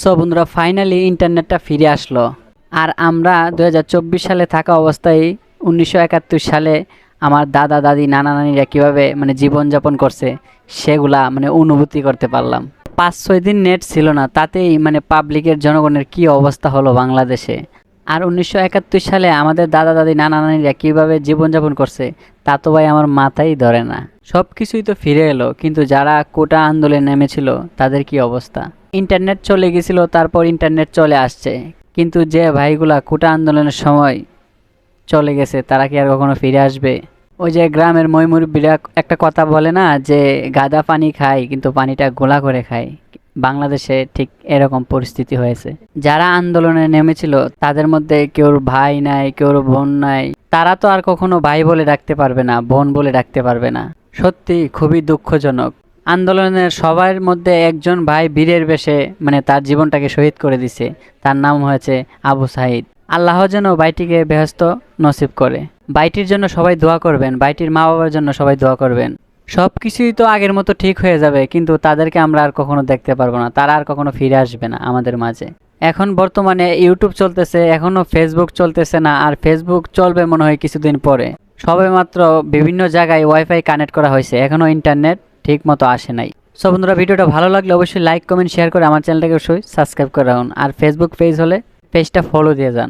So বন্ধুরা finally ইন্টারনেটটা ফিরে আসলো। আর আমরা দু হাজার চব্বিশ সালে থাকা অবস্থায় উনিশশো একাত্তর সালে আমার দাদা, দাদি, নানা, নানিরা কীভাবে মানে জীবনযাপন করছে, সেগুলা মানে অনুভূতি করতে পারলাম। পাঁচ, ছয় দিন নেট ছিল না, তাতেই মানে পাবলিকের জনগণের কি অবস্থা হলো বাংলাদেশে? আর উনিশশো একাত্তর সালে আমাদের দাদা, দাদি, নানা, নানিরা কীভাবে জীবনযাপন করছে, তা তো ভাই আমার মাথাই ধরে না। সব কিছুই তো ফিরে এলো, কিন্তু যারা কোটা আন্দোলনে নেমেছিল, তাদের কি অবস্থা? ইন্টারনেট চলে গেছিল, তারপর ইন্টারনেট চলে আসছে, কিন্তু যে ভাইগুলা কোটা আন্দোলনের সময় চলে গেছে, তারা কি আর কখনো ফিরে আসবে? ওই যে গ্রামের ময়মুরব্বীরা একটা কথা বলে না, যে গাদা পানি খায়, কিন্তু পানিটা গোলা করে খায়। বাংলাদেশে ঠিক এরকম পরিস্থিতি হয়েছে। যারা আন্দোলনে নেমেছিল, তাদের মধ্যে কেউর ভাই নাই, কেউর বোন নাই। তারা তো আর কখনো ভাই বলে ডাকতে পারবে না, বোন বলে ডাকতে পারবে না। সত্যি খুবই দুঃখজনক। আন্দোলনের সবার মধ্যে একজন ভাই বীরের বেশে মানে তার জীবনটাকে শহীদ করে দিছে। তার নাম হয়েছে আবু সাহিদ আল্লাহ যেন বাইটিকে বেহস্ত নসিব করে। বাইটির জন্য সবাই দোয়া করবেন বাইটির মা বাবার জন্য সবাই দোয়া করবেন। সব কিছুই তো আগের মতো ঠিক হয়ে যাবে, কিন্তু তাদেরকে আমরা আর কখনো দেখতে পারব না। তারা আর কখনো ফিরে আসবে না আমাদের মাঝে। এখন বর্তমানে ইউটিউব চলতেছে, এখনও ফেসবুক চলতেছে না, আর ফেসবুক চলবে মনে হয় কিছুদিন পরে। সবে মাত্র বিভিন্ন জায়গায় ওয়াইফাই কানেক্ট করা হয়েছে। এখনও ইন্টারনেট ঠিক মতো আসে নাই। সো বন্ধুরা, ভিডিওটা ভালো লাগলে অবশ্যই লাইক কমেন্ট শেয়ার করে আমার চ্যানেলটাকে অবশ্যই সাবস্ক্রাইব করে রাখুন। আর ফেসবুক পেজ হলে পেজটা ফলো দিয়ে যান।